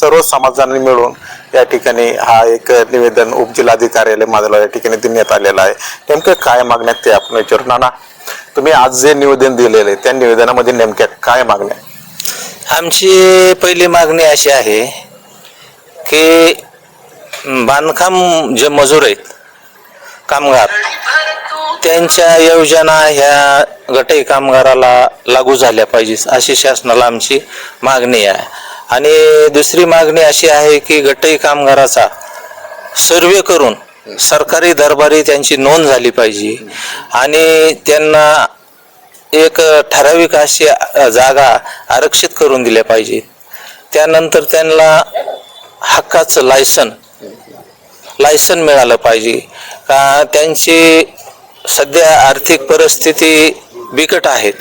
सर्व समाजाने मिळून या ठिकाणी हा एक निवेदन उपजिल्हाधिकार्यालय माझा या ठिकाणी देण्यात आलेला आहे. नेमकं काय मागण्यात ते आपण विचारू. नाना तुम्ही आज जे निवेदन दिलेलं आहे त्या निवेदनामध्ये नेमक्या काय मागण्या आमची पहिली मागणी अशी आहे की बांधकाम जे मजूर आहेत कामगार त्यांच्या योजना ह्या गटई कामगाराला लागू झाल्या पाहिजे अशी शासनाला आमची मागणी आहे. आणि दुसरी मागणी अशी आहे की गटई कामगाराचा सर्वे करून सरकारी दरबारी त्यांची नोंद झाली पाहिजे. आणि त्यांना एक ठराविक अशी जागा आरक्षित करून दिल्या पाहिजे. त्यानंतर त्यांना हक्काचं लायसन लायसन मिळालं पाहिजे. का त्यांची सध्या आर्थिक परिस्थिती बिकट आहेत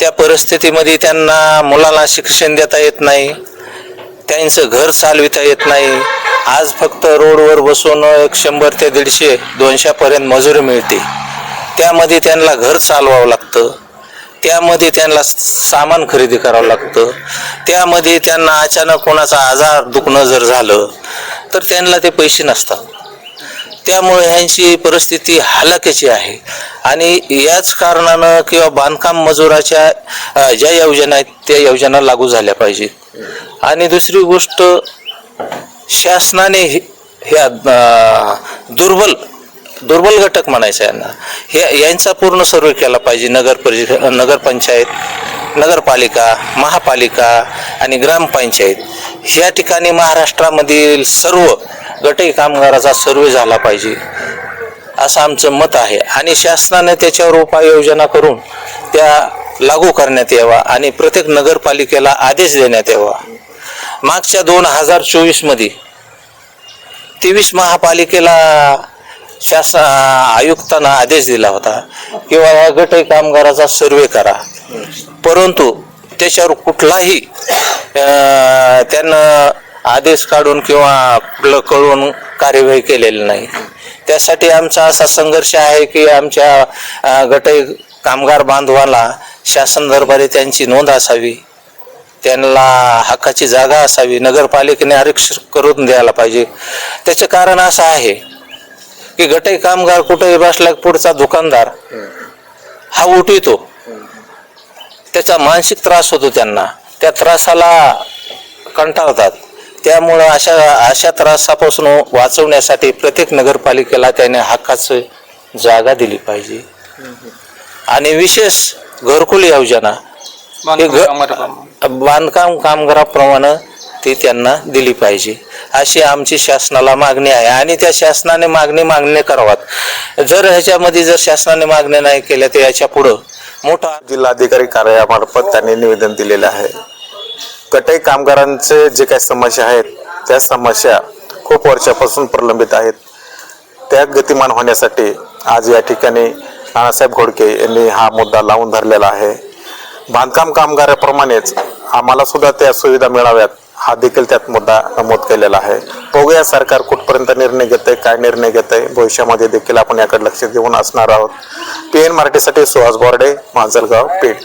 त्या परिस्थितीमध्ये त्यांना मुलांना शिक्षण देता येत नाही. त्यांचं घर चालविता येत नाही. आज फक्त रोडवर बसून एक शंभर ते दीडशे दोनशेपर्यंत मजुरी मिळते. त्यामध्ये त्यांना घर चालवावं लागतं. त्यामध्ये त्यांना सामान खरेदी करावं लागतं. त्यामध्ये त्यांना अचानक कोणाचा आजार दुखणं जर झालं तर त्यांना ते पैसे नसतात. त्यामुळे ह्यांची परिस्थिती हलाखीची आहे. आणि याच कारणानं किंवा बांधकाम मजुराच्या ज्या योजना आहेत त्या योजना लागू झाल्या पाहिजेत आणि दुसरी गोष्ट शासनाने ह्या दुर्बल दुर्बल घटक म्हणायचं यांना. हे यांचा पूर्ण सर्वे केला पाहिजे. नगर परि नगरपंचायत नगरपालिका महापालिका आणि ग्रामपंचायत. ह्या ठिकाणी महाराष्ट्रामधील सर्व गटई कामगाराचा सर्वे झाला पाहिजे. असं आमचं मत आहे. आणि शासनाने त्याच्यावर उपाययोजना करून त्या लागू करण्यात यावा आणि प्रत्येक नगरपालिकेला आदेश देण्यात यावा. मागच्या दोन हजार चोवीसमध्ये तेवीस महापालिकेला शासन आयुक्तांना आदेश दिला होता किंवा या गटई कामगाराचा सर्वे करा. परंतु त्याच्यावर कुठलाही त्यांना आदेश काढून किंवा आपलं कळून कार्यवाही केलेली नाही. त्यासाठी आमचा असा संघर्ष आहे की आमच्या गट गटई कामगार बांधवाला शासन दरबारी त्यांची नोंद असावी. त्यांना हक्काची जागा असावी. नगरपालिकेने आरक्षण करून द्यायला पाहिजे. त्याचं कारण असं आहे की गटई कामगार कुठेही बसला पुढचा दुकानदार हा उठवितो. त्याचा मानसिक त्रास होतो त्यांना. त्या त्रासाला कंटाळतात. त्यामुळं अशा अशा त्रासापासून वाचवण्यासाठी प्रत्येक नगरपालिकेला त्याने हक्काचं जागा दिली पाहिजे. आणि विशेष घरकुल योजना हे घ- बांधकाम कामगाराप्रमाणे ती त्यांना दिली पाहिजे. अशी आमची शासनाला मागणी आहे. आणि त्या शासनाने मागणी मागणी करावात. जर ह्याच्यामध्ये जर शासनाने मागणी नाही केल्या तर याच्या पुढं मोठा जिल्हाधिकारी कार्यालयामार्फत त्यांनी निवेदन दिलेले आहे. कटाई कामगारांचे जे काही समस्या आहेत त्या समस्या खूप वर्षापासून प्रलंबित आहेत. त्या गतिमान होण्यासाठी आज या ठिकाणी नानासाहेब घोडके यांनी हा मुद्दा लावून धरलेला आहे. बांधकाम कामगाराप्रमाणेच आम्हाला सुद्धा त्या सुविधा मिळाव्यात हा देखील त्यात मुद्दा नमूद केलेला आहे. बघूया सरकार कुठपर्यंत निर्णय घेतंय काय निर्णय घेतंय. भविष्यामध्ये देखील आपण याकडे लक्ष देऊन असणार आहोत. पी एन मराठीसाठी सुहास बोर्डे मांजलगाव पेठ